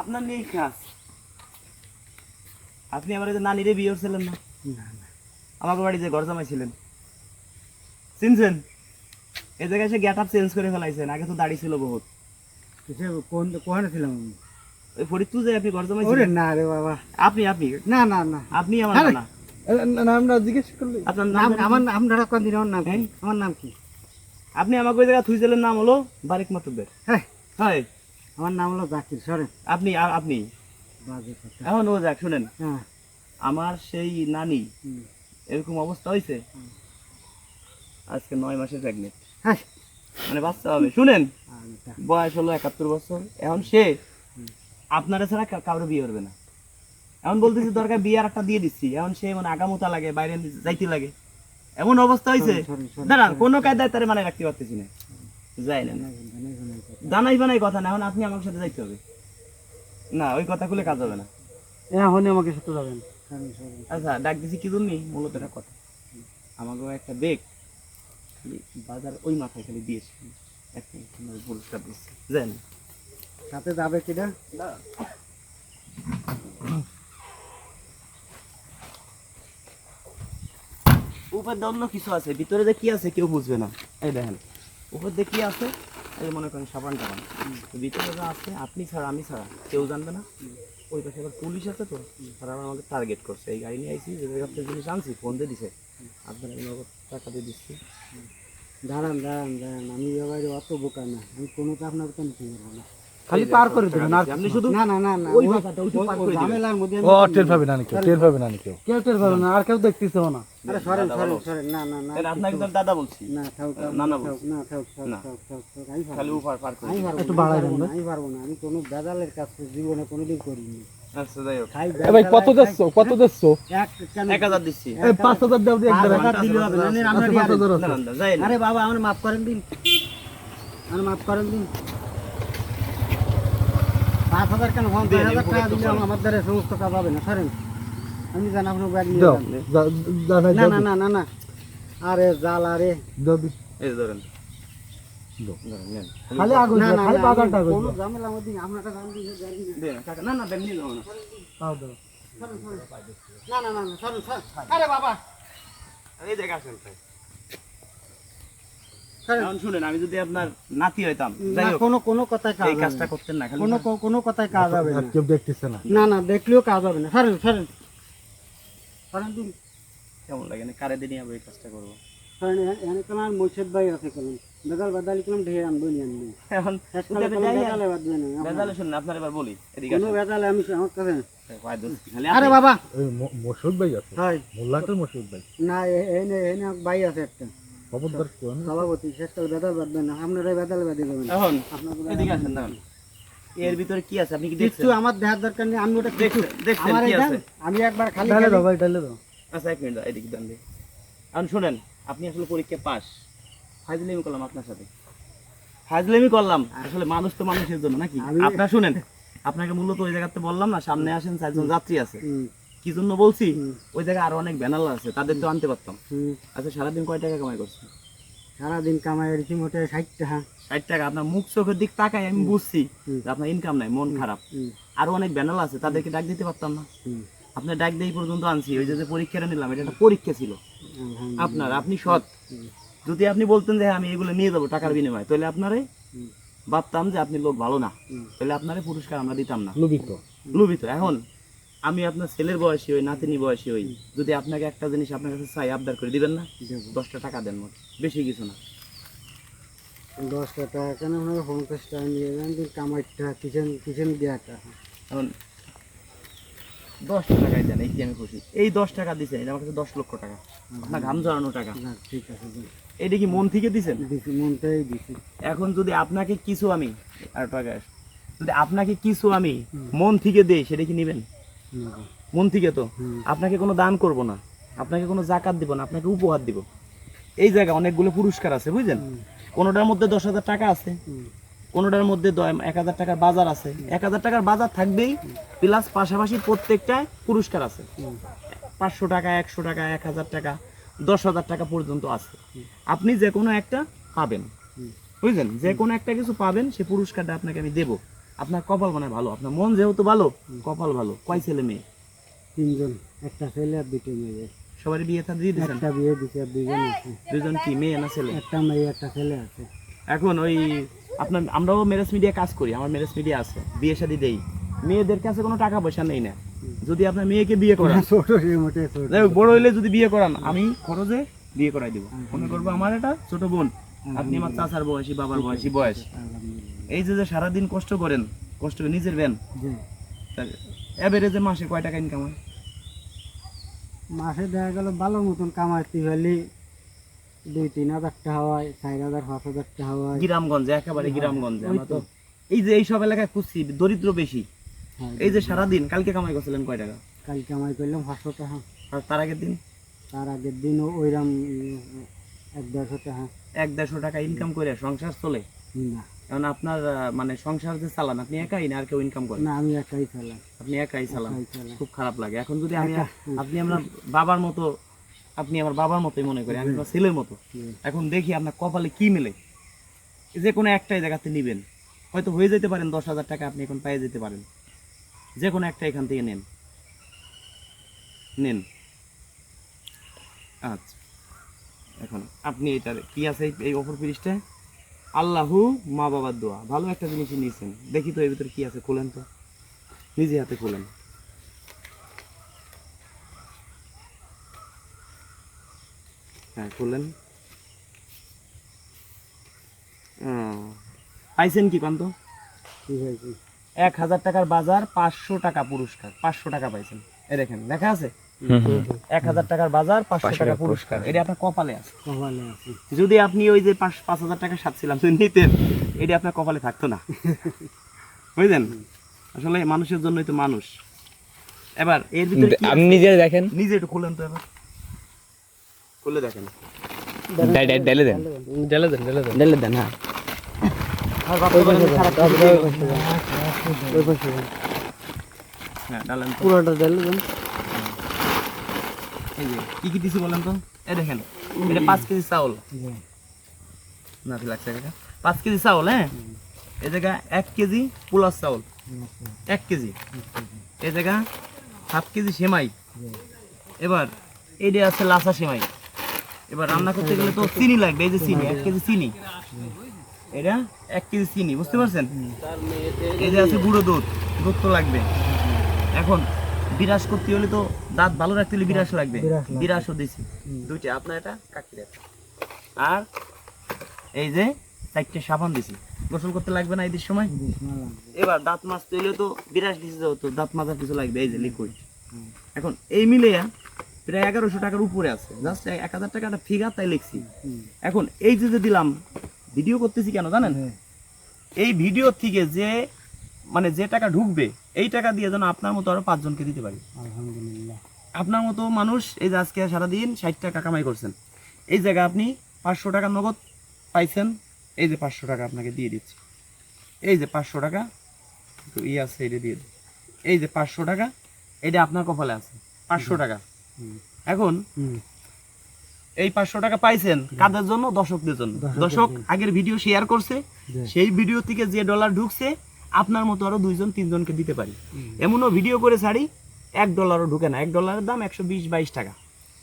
আপনার নেই কাজ আপনি আমার এই যে নানিরে বিয়ে করছিলেন না? না না। আমাকে বাড়ি যে ঘর জামাই ছিলেন চিনছেন? এই জায়গায় এসে গেট আপ চেঞ্জ করে ফেলাইছেন। আগে তো দাড়ি ছিল বহুত। কোন কোহানে ছিলাম আমি? ওই ফরিদপুর যে আপনি ঘর না রে বাবা। আপনি আপনি? না না না। আপনি আমার না নামটা জিজ্ঞেস করলে। আপনার নাম নাম আমার আপনারা কোন দিন আমার নাম হ্যাঁ? আমার নাম কি? আপনি আমাকে ওই জায়গায় থুইছিলেন নাম হলো বারিক মাতুব্বের। হ্যাঁ। হয়? আমার নাম হলো জাকির সরেন। আপনি আপনি? এখন ও যাক শুনেন। হ্যাঁ। আমার সেই নানি এরকম অবস্থা হয়েছে আজকে নয় মাসের প্রেগনেন্ট মানে বাচ্চা হবে শুনেন। বয়স হলো একাত্তর বছর এখন সে। আপনারা ছাড়া কা- কারোর বিয়ে করবে না। এখন বলতেছি দরকার বিয়ে আর একটা দিয়ে দিচ্ছি এখন সে মানে আগামোতা লাগে বাইরে যাইতে লাগে। এমন অবস্থা হয়েছে দাঁড়ান কোনো কায়দায় তারে মানে রাখতে পারতেছি না। যাই না জানাই, বানাই কথা না এখন আপনি আমার সাথে যাইতে হবে। না ওই কথা খুলে কাজ হবে না। এখন আমাকে সাথে যাবেন। আচ্ছা ডাক দিছি কি জন্যই মূলত এটা কথা। আমাকেও একটা বেগ খালি বাজার ওই মাথায় খালি দিয়েছে। একটা আমার পুরস্কার দিচ্ছে জান। সাথে যাবে কিনা? উপর অন্য কিছু আছে ভিতরে যে কি আছে কেউ বুঝবে না। এই দেখেন উপর দিয়ে কি আছে? এই মনে করেন সাবান টাবান। তো ভিতরে যা আছে, আপনি ছাড়া, আমি ছাড়া কেউ জানবে না। ওই পাশে আবার পুলিশ আছে তো, তারা আমাকে টার্গেট করছে। এই গাড়ি নিয়ে আইসি যে জায়গা জিনিস আনছি ফোন দিয়ে দিছে। আপনার টাকা দিয়ে দিচ্ছি। দাঁড়ান দাঁড়ান দাঁড়ান, আমি এবার অত বোকা না, আমি কোনোটা আপনার কেন নিতে পারব না। খালি পার করে দেবেন আর আপনি শুধু না না না না ওই পার করে দিবেন। ঝামেলার মধ্যে আমি ও টের পাবে না কেউ টের পাবে না কেউ কেউ টের পাবে না আর কেউ দেখতেছে না। আরে সরেন সরেন সরেন না না না আপনাকে তো দাদা বলছি। না থাক না, না, না থাক থাক না। থাক থাক থাক আমি খালি পারব উপার পার করে দিবেন। একটু বাড়াই দেন আমি পারব না আমি কোনো কাজ জীবনে কোনোদিন করিনি। আচ্ছা ভাই কত দিচ্ছ কত দিচ্ছ এক হাজার দিচ্ছি। পাঁচ হাজার দাও দিয়ে আচ্ছা। আরে বাবা আমার মাফ করেন দিন। আমার মাফ করেন দিন। পাঁচ হাজার কেন পাঁচ হাজার টাকা দিলে আমার দ্বারা সমস্ত কাজ হবে না সরেন। আমি জান আপনার ব্যাগ নিয়ে না না না না না। আরে জাল আরে। এই ধরেন। খালি আগুন না দাও, না খালি না, বাজারটা আমি আগুন কোনো। ঝামেলা মধ্যে দিন দেন, কাকা, না না দেন নিয়ে যাব না। তাও দাও। না না না সরেন সরেন। আরে বাবা। এই জায়গা আসেন তাই। শুনেন আমি যদি আপনার নাতি হইতাম না যাই হোক কোনো কোনো কথায় কাজ এই কাজটা করতেন না কোনো কোনো কথায় কাজ হবে না। কেউ দেখতেছে না। না না দেখলেও কাজ হবে না। সরেন সরেন। সরেন দিন কেমন লাগে না? কারে দিয়ে আমি এই কাজটা করব? সরেন এ- এনে কেমন ভাই আছে কেমন বেদাল বেদালি কেমন ঢের আনব নি আনব। এখন বেদালে বাঁধবে না আমার- শুনুন আপনার এবার বলি এদিকে কোনো বেদালে আমি আমার কাছে পায়ে ধরছি। খালি আরে বাবা! মসুদ ভাই আছে? হয়। মসুদ ভাই? না এনে এনে ভাই আছে একটা। খবরদার কেউ না। বেদাল বাঁধবে না আপনারা বেদালে বাঁধে দেবেন। এখন এদিকে আসেন দেখুন এর ভিতরে কি আছে? আপনি কি কিচ্ছু দেখছেন? আমার দেখার দরকার নেই আমি ওটা কিছু দেখছেন দেখছেন কি আছে? আমি একবার খালি ডালে দাও ভাই ডালে দাও। আচ্ছা এক মিনিট এদিকে দেন দিই। এখন শুনেন আপনি আসলে পরীক্ষা পাস ফাজলামি করলাম আপনার সাথে। ফাজলামি করলাম। আসলে মানুষ তো মানুষের জন্য নাকি? আমি- আপনার শুনেন আপনাকে মূলত ওই জায়গাতে বললাম না সামনে আসেন চারজন যাত্রী আছে। কি জন্য বলছি? ওই জায়গায় আরও অনেক ব্যানার আছে তাদের তো আনতে পারতাম। আচ্ছা সারাদিন কয় টাকা কামাই করছে? সারাদিন কামাই মোটে ষাট টাকা। ষাট টাকা? আপনার মুখ চোখের দিক তাকাই আমি বুঝছি আপনার ইনকাম নাই মন খারাপ। আরও অনেক ব্যানার আছে তাদেরকে ডাক দিতে পারতাম না। আপনার ডাক দিয়ে পর্যন্ত আনছি ওই যে পরীক্ষাটা নিলাম এটা একটা পরীক্ষা ছিল। আপনার আপনি সৎ। যদি আপনি বলতেন যে হ্যাঁ, আমি এগুলো নিয়ে যাব টাকার বিনিময়ে তাহলে আপনারে ভাবতাম যে আপনি লোক ভালো না। তাহলে আপনারে পুরস্কার আমরা দিতাম না। লুবিত। লোভিত এখন আমি আপনার ছেলের বয়সী হই নাতিনি বয়সী হই যদি আপনাকে একটা জিনিস আপনার কাছে চাই আবদার করে দিবেন না? দশটা টাকা দেন মোট বেশি কিছু না। দশটা টাকা কেন? আপনাকে পঞ্চাশ টাকা নিয়ে যান দিন কামাইটা কিচেন কিচেন দেওয়াটা। এখন দশটা টাকাই দেন এই আমি খুশি। এই দশ টাকা দিচ্ছেন এটা আমার কাছে দশ লক্ষ টাকা। আপনার ঘাম ঝরানো টাকা। ঠিক আছে এটা কি মন থেকে দিচ্ছেন দিছি মনটাই দিছি। এখন যদি আপনাকে কিছু আমি আর টাকা। যদি আপনাকে কিছু আমি মন থেকে দেই সেটা কি নেবেন? নেব। মন থেকে তো। আপনাকে কোনো দান করব না। আপনাকে কোনো জাকাত দিব না আপনাকে উপহার দিব। এই জায়গায় অনেকগুলো পুরস্কার আছে বুঝলেন? কোনোটার মধ্যে দশ হাজার টাকা আছে কোনোটার মধ্যে এক হাজার টাকার বাজার আছে। এক হাজার টাকার বাজার থাকবেই প্লাস পাশাপাশি প্রত্যেকটায় পুরস্কার আছে। পাঁচশো টাকা একশো টাকা এক হাজার টাকা দশ হাজার টাকা পর্যন্ত আছে। আপনি যে কোনো একটা পাবেন। বুঝলেন? যে কোনো একটা কিছু পাবেন সে পুরস্কারটা আপনাকে আমি দেবো। আপনার কপাল মানে ভালো আপনার মন যেহেতু ভালো কপাল ভালো। কয় ছেলে মেয়ে? তিনজন একটা ছেলে আর দুটো মেয়ে। সবারই বিয়ে থা দিয়ে দিয়েছেন একটা বিয়ে দিতে আর দুজন আছে। দুজন কি মেয়ে না ছেলে? একটা মেয়ে একটা ছেলে আছে। এখন ওই আপনার আমরাও মেরেজ মিডিয়া কাজ করি আমার মেরেজ মিডিয়া আছে বিয়ে শাদি দেই। মেয়েদের কাছে কোনো টাকা পয়সা নেই না। যদি আপনার মেয়েকে বিয়ে করান বড় হইলে যদি বিয়ে করান আমি খরচে বিয়ে করাই দিব। মনে করব আমার এটা ছোট বোন আপনি আমার চাচার বয়সী বাবার বয়সী। বয়স আলহামদুলিল্লাহ এই যে যে সারাদিন কষ্ট করেন কষ্ট করে নিজের ব্যান মাসে কয় টাকা ইনকাম হয়? মাসে দেখা গেল ভালো মতন কামাইতে পারলে দুই তিন হাজার টাকা হয় চার হাজার পাঁচ হাজার টাকা হয়। গ্রামগঞ্জে একেবারে গ্রামগঞ্জে আমরা তো। তো। এই যে এইসব এলাকায় খুঁজছি দরিদ্র বেশি। হ্যাঁ, এই যে সারাদিন কালকে কামাই করছিলেন কয় টাকা? কাল কামাই করলাম পাঁচশো টাকা। আর তার আগের দিন? তার আগের দিনও ওইরাম এক দেড়শো টাকা। এক দেড়শো টাকা ইনকাম করে সংসার চলে? না। কারণ আপনার মানে সংসার যে চালান আপনি একাই না? আর কেউ ইনকাম করেন না আমি একাই চালাই। আপনি একাই চালান? খুব খারাপ লাগে। এখন যদি আমি আপনি আমরা বাবার মতো আপনি আমার বাবার মতোই মনে করি আমি আমার ছেলের মতো। এখন দেখি আপনার কপালে কি মেলে। যে কোনো একটাই জায়গাতে নিবেন। হয়তো হয়ে যেতে পারেন দশ হাজার টাকা আপনি এখন পেয়ে যেতে পারেন। যে কোনো একটা এখান থেকে নেন। নেন। আচ্ছা। এখন আপনি এটা কি আছে এই- অপর পিরিসটায় আল্লাহু মা বাবার দোয়া। ভালো একটা জিনিসই নিয়েছেন। দেখি তো এর ভিতরে কি আছে খোলেন তো। নিজে হাতে খোলেন। হ্যাঁ খোলেন। পাইছেন কি হয়েছে এক হাজার টাকার বাজার পাঁচশো টাকা পুরস্কার পাঁচশো টাকা পাইছেন। এ দেখেন দেখা আছে? এক হাজার টাকার বাজার পাঁচশো টাকা পুরস্কার। এটা আপনার কপালে আছে। কপালে আছে। যদি আপনি ওই যে পাঁচ পাঁচ হাজার টাকা সাতছিলাম নিতেন এটা আপনার কপালে থাকতো না। বুঝলেন? আসলে মানুষের জন্যই তো মানুষ। এবার এর ভিতরে আপনি নিজে দেখেন। নিজে একটু খুলেন তো এবার। খুলে দেখেন। দেন। দেন দেন। দেন হ্যাঁ। আর ভাবতে পারেন যে খারাপ কিছু দিয়ে গেল। ওই পাশে যান। হ্যাঁ ডালেন তো পুরোটা দিলে যান। এই যে, কি কি দিছি বলেন তো? এই দেখেন, এটা পাঁচ কেজি চাউল। না লাগছে কাকা পাঁচ কেজি চাউল হ্যাঁ? এই জায়গা এক কেজি পোলার চাউল। এক কেজি। এই জায়গা হাফ কেজি সেমাই। এবার এইটা আছে লাসা সেমাই। এবার রান্না করতে গেলে তো চিনি লাগবে, এই যে চিনি, এক কেজি চিনি। এটা এক কেজি চিনি, বুঝতে পারছেন? এই যে আছে গুঁড়ো দুধ দুধ তো লাগবে। এখন বিরাস করতে হলে তো দাঁত ভালো রাখতে হলে বিরাস লাগবে। বিরাস লাগবে। বিরাসও দিছি। দুইটা আপনার এটা কাকি রাখেন। আর এই যে চারটে সাবান দিছি। গোসল করতে লাগবে না ঈদের সময়? এবার দাঁত মাজতে হলে তো বিরাস দিছে তো দাঁত মাজার কিছু লাগবে এই যে লিকুইড এখন এই মিলিয়া প্রায় এগারোশো টাকার উপরে আছে। জাস্ট এক হাজার টাকাটা ফিগার তাই লিখছি। এখন এই যে যে দিলাম ভিডিও করতেছি কেন জানেন? হ্যাঁ। এই ভিডিও থেকে যে মানে যে টাকা ঢুকবে এই টাকা দিয়ে যেন আপনার মতো আরও পাঁচজনকে দিতে পারি। আলহামদুলিল্লাহ। আপনার মতো মানুষ এই যে আজকে সারাদিন ষাট টাকা কামাই করছেন। এই জায়গায় আপনি পাঁচশো টাকা নগদ পাইছেন এই যে পাঁচশো টাকা আপনাকে দিয়ে দিচ্ছি। এই যে পাঁচশো টাকা ই আছে এটা দিয়ে দিই। এই যে পাঁচশো টাকা এটা আপনার কপালে আছে। পাঁচশো টাকা। এখন এই পাঁচশো টাকা পাইছেন কাদের জন্য? দর্শকদের জন্য। দর্শক আগের ভিডিও শেয়ার করছে। সেই ভিডিও থেকে যে ডলার ঢুকছে আপনার মতো আরও দুইজন তিনজনকে দিতে পারি। এমনও ভিডিও করে ছাড়ি এক ডলারও ঢুকে না। এক ডলারের দাম একশো বিশ বাইশ টাকা।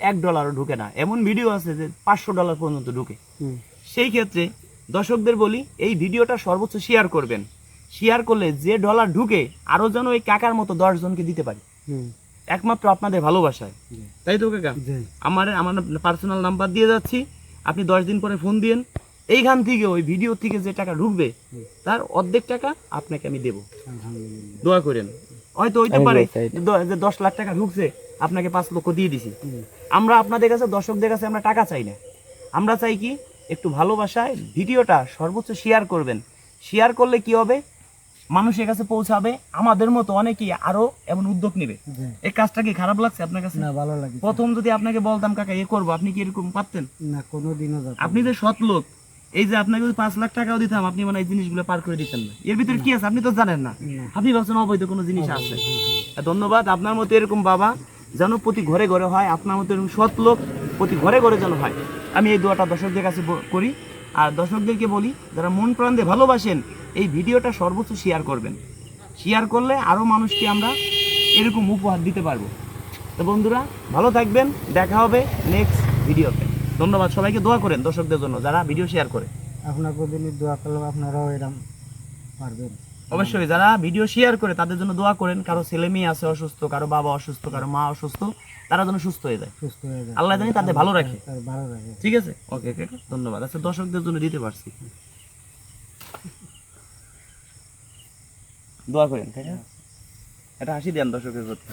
এক ডলারও ঢুকে না। এমন ভিডিও আছে যে পাঁচশো ডলার পর্যন্ত ঢুকে। সেই ক্ষেত্রে দর্শকদের বলি এই ভিডিওটা সর্বোচ্চ শেয়ার করবেন। শেয়ার করলে যে ডলার ঢুকে আরও যেন ওই কাকার মতো দশ জনকে দিতে পারি। একমাত্র আপনাদের ভালোবাসায়। তাই তো কাকা? আমার আমার পার্সোনাল নাম্বার দিয়ে যাচ্ছি। আপনি দশ দিন পরে ফোন দিন এইখান থেকে ওই ভিডিও থেকে যে টাকা ঢুকবে তার অর্ধেক টাকা আপনাকে আমি দেবো। আলহামদুলিল্লাহ। দোয়া করেন। হয়তো হইতে পারে যে দশ লাখ টাকা ঢুকছে আপনাকে পাঁচ লক্ষ দিয়ে দিছি। আমরা আপনাদের কাছে দর্শকদের কাছে আমরা টাকা চাই না। আমরা চাই কি একটু ভালোবাসায় ভিডিওটা সর্বোচ্চ শেয়ার করবেন। শেয়ার করলে কি হবে? মানুষের কাছে পৌঁছাবে আমাদের মতো অনেকেই আরও এমন উদ্যোগ নেবে। এই কাজটা কি খারাপ লাগছে আপনার কাছে? না ভালো লাগে প্রথম যদি আপনাকে বলতাম কাকা এ করব। আপনি কি এরকম পারতেন না কোনো দিনও আপনি যে সৎ লোক এই যে আপনাকে পাঁচ লাখ টাকাও দিতাম আপনি মানে এই জিনিসগুলো পার করে দিতেন না। এর ভিতরে কি আছে? আপনি তো জানেন না। না। আপনি ভাবছেন অবৈধ কোনো জিনিস আছে। ধন্যবাদ আপনার মতো এরকম বাবা যেন প্রতি ঘরে ঘরে হয় আপনার মতো এরকম সৎ লোক প্রতি ঘরে ঘরে যেন হয়। আমি এই দোয়াটা দর্শকদের কাছে করি। আর দর্শকদেরকে বলি যারা মন প্রাণ দিয়ে ভালোবাসেন এই ভিডিওটা সর্বোচ্চ শেয়ার করবেন। শেয়ার করলে আরও মানুষকে আমরা এরকম উপহার দিতে পারব। তো বন্ধুরা ভালো থাকবেন দেখা হবে নেক্সট ভিডিওতে ধন্যবাদ সবাইকে দোয়া করেন দর্শকদের জন্য যারা ভিডিও শেয়ার করে। আপনার প্রতিদিন দোয়া করলে আপনারাও এরকম পারবেন। অবশ্যই যারা ভিডিও শেয়ার করে তাদের জন্য দোয়া করেন কারও ছেলে মেয়ে আছে অসুস্থ কারও বাবা অসুস্থ কারও মা অসুস্থ তারা যেন সুস্থ হয়ে যায়। সুস্থ হয়ে যায়। আল্লাহ জানি তাদের ভালো রাখে। তার ভালো রাখে। ঠিক আছে? ওকে ওকে ধন্যবাদ। আচ্ছা দর্শকদের জন্য দিতে পারছি। দোয়া করেন তাই না? এটা হাসি দেন দর্শকের প্রতি।